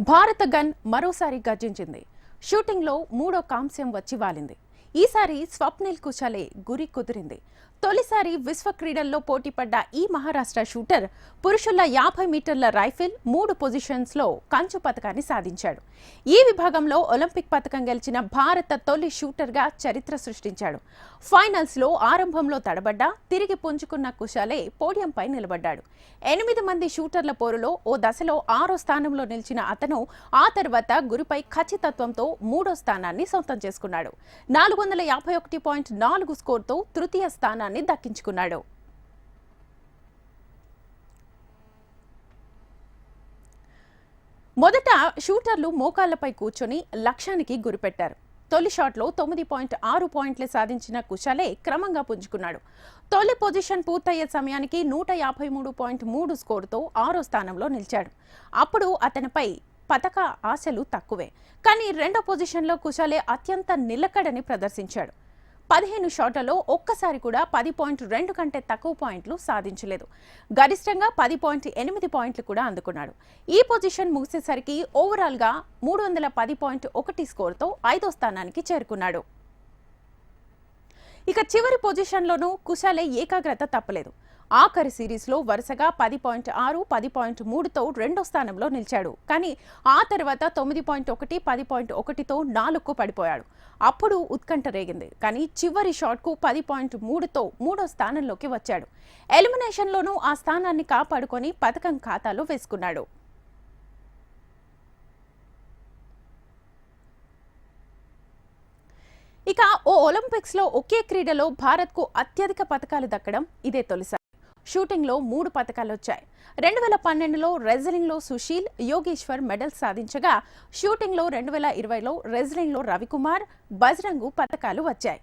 భారత గన్ మరోసారి గర్జించింది. షూటింగ్లో మూడో కాంస్యం వచ్చి వాలింది. ఈసారి స్వప్నిల్ కుశలే గురి కుదిరింది. తొలిసారి విశ్వ క్రీడల్లో పోటీపడ్డ ఈ మహారాష్ట్ర షూటర్ పురుషుల యాభై మీటర్ల రైఫిల్ మూడు పొజిషన్స్లో కంచు పథకాన్ని సాధించాడు. ఈ విభాగంలో ఒలింపిక్ పథకం గెలిచిన భారత తొలి షూటర్గా చరిత్ర సృష్టించాడు. ఫైనల్స్లో ఆరంభంలో తడబడ్డా తిరిగి పుంజుకున్న కుశాలే పోడియంపై నిలబడ్డాడు. ఎనిమిది మంది షూటర్ల పోరులో ఓ దశలో ఆరో స్థానంలో నిలిచిన అతను ఆ తర్వాత గురిపై ఖచ్చితత్వంతో మూడో స్థానాన్ని సొంతం చేసుకున్నాడు. నాలుగు వందల యాభై ఒకటి పాయింట్ నాలుగు స్కోర్తో తృతీయ స్థానాన్ని దక్కించుకున్నాడు. మొదట షూటర్లు మోకాళ్ళపై కూర్చొని లక్ష్యానికి గురిపెట్టారు. తొలి షాట్లో తొమ్మిది పాయింట్ ఆరు పాయింట్లు సాధించిన కుశాలే క్రమంగా పుంజుకున్నాడు. తొలి పొజిషన్ పూర్తయ్యే సమయానికి నూట యాభై మూడు పాయింట్ మూడు స్కోరుతో ఆరో స్థానంలో నిలిచాడు. అప్పుడు అతనిపై పతక ఆశలు తక్కువే. కానీ రెండో పొజిషన్లో కుషాలే అత్యంత నిలకడని ప్రదర్శించాడు. పదిహేను షాట్లలో ఒక్కసారి కూడా పది పాయింట్ రెండు కంటే తక్కువ పాయింట్లు సాధించలేదు. గరిష్టంగా పది పాయింట్ ఎనిమిది పాయింట్లు కూడా అందుకున్నాడు. ఈ పొజిషన్ ముగిసేసరికి ఓవరాల్గా మూడు వందల పది పాయింట్ ఒకటి స్కోర్తో ఐదో స్థానానికి చేరుకున్నాడు. ఇక చివరి పొజిషన్లోనూ కుశాలే ఏకాగ్రత తప్పలేదు. ఆఖరి సిరీస్లో వరుసగా పది పాయింట్ ఆరు పది పాయింట్ మూడుతో రెండో స్థానంలో నిలిచాడు. కానీ ఆ తర్వాత తొమ్మిది పాయింట్ ఒకటి పది పాయింట్ ఒకటితో నాలుగుకు పడిపోయాడు. అప్పుడు ఉత్కంఠ రేగింది. కానీ చివరి షాట్కు పది పాయింట్ మూడుతో మూడో స్థానంలోకి వచ్చాడు. ఎలిమినేషన్లోనూ ఆ స్థానాన్ని కాపాడుకొని పథకం ఖాతాలో వేసుకున్నాడు. ఇక ఓ ఒలింపిక్స్లో ఒకే క్రీడలో భారత్కు అత్యధిక పథకాలు దక్కడం ఇదే తొలిసారి. షూటింగ్లో మూడు పథకాలు వచ్చాయి రెండు వేల పన్నెండులో రెజ్లింగ్లో సుశీల్ యోగేశ్వర్ మెడల్స్ సాధించగా షూటింగ్లో రెండు వేల ఇరవైలో రెజ్లింగ్లో రవికుమార్ బజరంగు పథకాలు వచ్చాయి.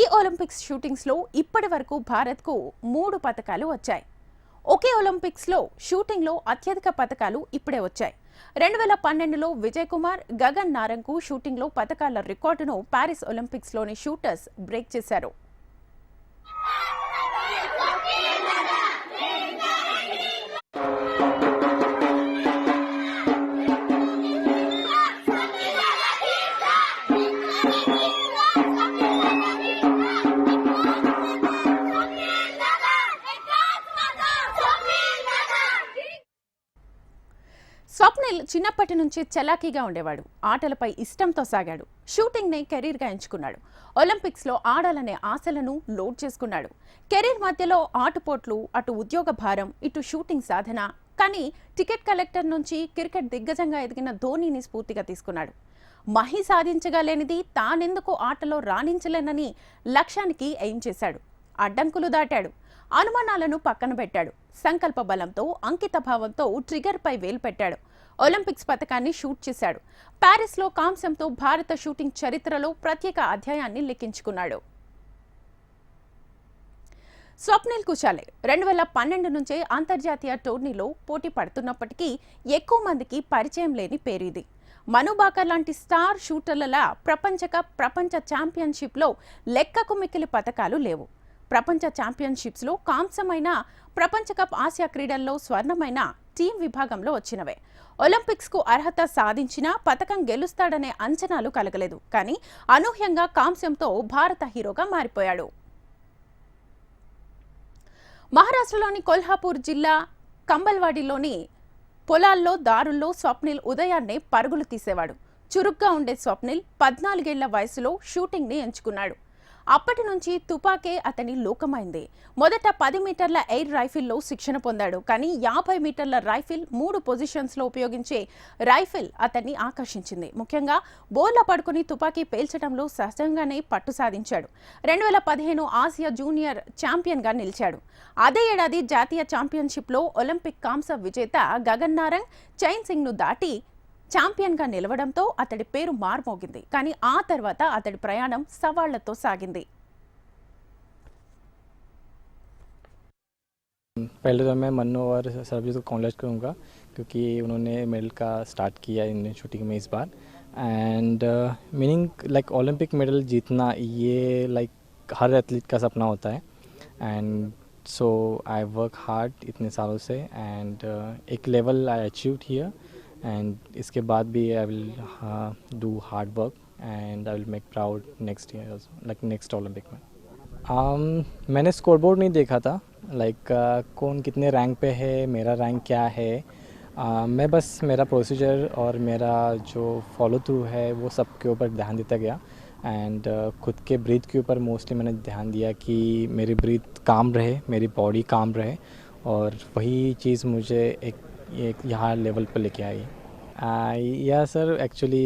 ఈ ఒలింపిక్స్ షూటింగ్స్లో ఇప్పటి వరకు భారత్కు మూడు పథకాలు వచ్చాయి. ఒకే ఒలింపిక్స్లో షూటింగ్లో అత్యధిక పథకాలు ఇప్పుడే వచ్చాయి. రెండు వేల పన్నెండులో విజయ్ కుమార్ గగన్ నారంకు షూటింగ్లో పథకాల రికార్డును పారిస్ ఒలింపిక్స్లోని షూటర్స్ బ్రేక్ చేశారు. స్వప్నిల్ చిన్నప్పటి నుంచి చలాకీగా ఉండేవాడు. ఆటలపై ఇష్టంతో సాగాడు. షూటింగ్నే కెరీర్గా ఎంచుకున్నాడు. ఒలింపిక్స్లో ఆడాలనే ఆశలను లోడ్ చేసుకున్నాడు. కెరీర్ మధ్యలో ఆటుపోట్లు అటు ఉద్యోగ భారం ఇటు షూటింగ్ సాధన. కానీ టికెట్ కలెక్టర్ నుంచి క్రికెట్ దిగ్గజంగా ఎదిగిన ధోనీని స్ఫూర్తిగా తీసుకున్నాడు. మహి సాధించగలేనిది తానెందుకు ఆటలో రాణించలేనని లక్ష్యానికి ఎయిమ్ చేశాడు. అడ్డంకులు దాటాడు. అనుమానాలను పక్కన పెట్టాడు. సంకల్ప బలంతో అంకిత భావంతో ట్రిగర్పై వేలు పెట్టాడు. ఒలింపిక్స్ పథకాన్ని షూట్ చేశాడు. ప్యారిస్లో కాంస్యంతో భారత షూటింగ్ చరిత్రలో ప్రత్యేక అధ్యాయాన్ని లిఖించుకున్నాడు. స్వప్నిల్ కుశాలే రెండు వేల పన్నెండు నుంచే అంతర్జాతీయ టోర్నీలో పోటీ పడుతున్నప్పటికీ ఎక్కువ మందికి పరిచయం లేని పేరు ఇది మనుబాకర్ లాంటి స్టార్ షూటర్లలా ప్రపంచ కప్ ప్రపంచ ఛాంపియన్షిప్లో లెక్కకు మిక్కిలి పథకాలు లేవు. ప్రపంచ ఛాంపియన్షిప్స్లో కాంస్యమైన ప్రపంచ కప్ ఆసియా క్రీడల్లో స్వర్ణమైన టీం విభాగంలో వచ్చినవే. ఒలింపిక్స్కు అర్హత సాధించినా పథకం గెలుస్తాడనే అంచనాలు కలగలేదు. కానీ అనూహ్యంగా కాంస్యంతో భారత హీరోగా మారిపోయాడు. మహారాష్ట్రలోని కొల్హాపూర్ జిల్లా కంబల్వాడిలోని పొలాల్లో దారుల్లో స్వప్నిల్ ఉదయాన్నే పరుగులు తీసేవాడు. చురుగ్గా ఉండే స్వప్నిల్ పద్నాలుగేళ్ళ వయసులో షూటింగ్ని ఎంచుకున్నాడు. అప్పటి నుంచి తుపాకే అతని లోకమైంది. మొదట పది మీటర్ల ఎయిర్ రైఫిల్లో శిక్షణ పొందాడు. కానీ యాభై మీటర్ల రైఫిల్ మూడు పొజిషన్స్లో ఉపయోగించే రైఫిల్ అతన్ని ఆకర్షించింది. ముఖ్యంగా బోర్ల పడుకుని తుపాకీ పేల్చడంలో సహజంగానే పట్టు సాధించాడు. రెండు వేల పదిహేను ఆసియా జూనియర్ ఛాంపియన్గా నిలిచాడు. అదే ఏడాది జాతీయ ఛాంపియన్షిప్లో ఒలింపిక్ కాంస విజేత గగన్ నారంగ్ చైన్ సింగ్ను దాటి ఛాంపియన్గా నిలవడంతో అతడి పేరు మార్మోగింది కానీ ఆ తర్వాత అతడి ప్రయాణం సవాళ్లతో సాగింది पहले तो मैं मन्नू और सरबजीत को कॉन्ग्रेट करूँगा क्योंकि उन्होंने मेडल का स्टार्ट किया इंडियन शूटिंग में इस बार and meaning like Olympic medal जीतना ये लाइक हर एथलीट का सपना होता है and so I work hard इतने सालों से एंड एक level I achieved here and इसके बाद भी I will do hard work and I will make proud next year like next Olympic में। Um, मैंने स्कोरबोर्ड नहीं देखा था लाइक like, uh, कौन कितने रैंक पे है मेरा रैंक क्या है। Uh, मैं बस मेरा प्रोसीजर और मेरा जो फॉलो थ्रू है वो सब के ऊपर ध्यान देता गया। एंड uh, खुद के ब्रीथ के ऊपर मोस्टली मैंने ध्यान दिया कि मेरी ब्रीथ काम रहे मेरी बॉडी काम रहे। और वही चीज़ मुझे एक एक यहाँ लेवल पर लेके आई। या सर एक्चुअली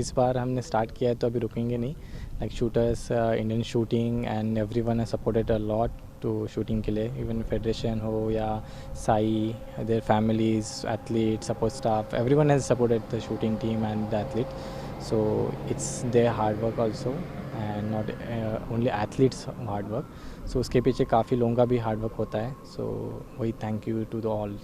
इस बार हमने स्टार्ट किया है तो अभी रुकेंगे नहीं। Like shooters Indian shooting and everyone है supported a lot to shooting के लिए। इवन फेडरेशन हो या SAI their families athlete support staff everyone has supported the shooting team and the athlete it's their hard work also and not uh, only athletes hard work. So उसके पीछे काफ़ी लोगों का भी हार्ड वर्क होता है। सो वही thank you to the all